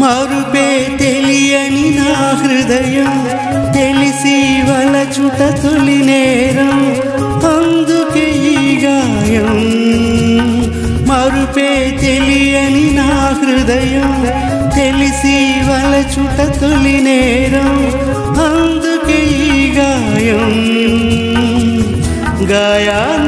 మరుపే తెలియని నా హృదయం తెలిసి వలచుట తొలి నేరం అందుకే ఈ గాయం. మరుపే తెలియని నా హృదయం తెలిసి వలచుట తొలి నేరం అందుకే ఈ గాయం. గాయానైన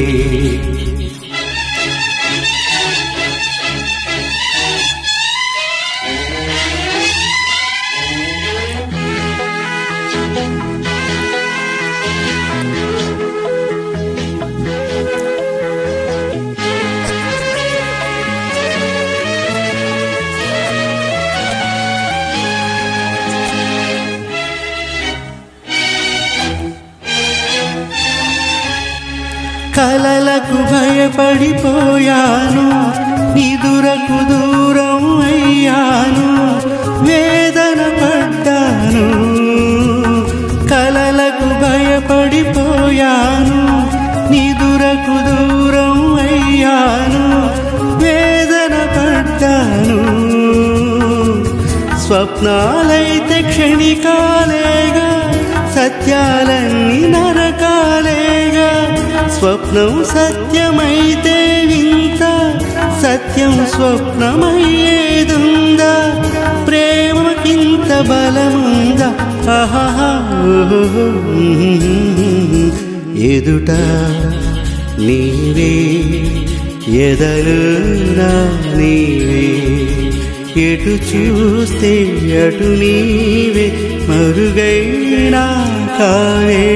కలలకు భయపడిపోయాను నిదురకు దూరం అయ్యాను వేదన పడ్డాను కలలకు భయపడిపోయాను నిదురకు దూరం అయ్యాను వేదన పడ్డాను స్వప్నాలైతే క్షణికాలేగా సత్యాలన్నీ నరకాలేగా స్వప్నం సత్యమైతే వింత సత్యం స్వప్నమయ్యేదుందా? ప్రేమకింత బలముందా? ఆహా ఎదుట నీవే ఎదలు నీవే. ఎటు చూస్తే అటు నీవే మరుగైనా కావే.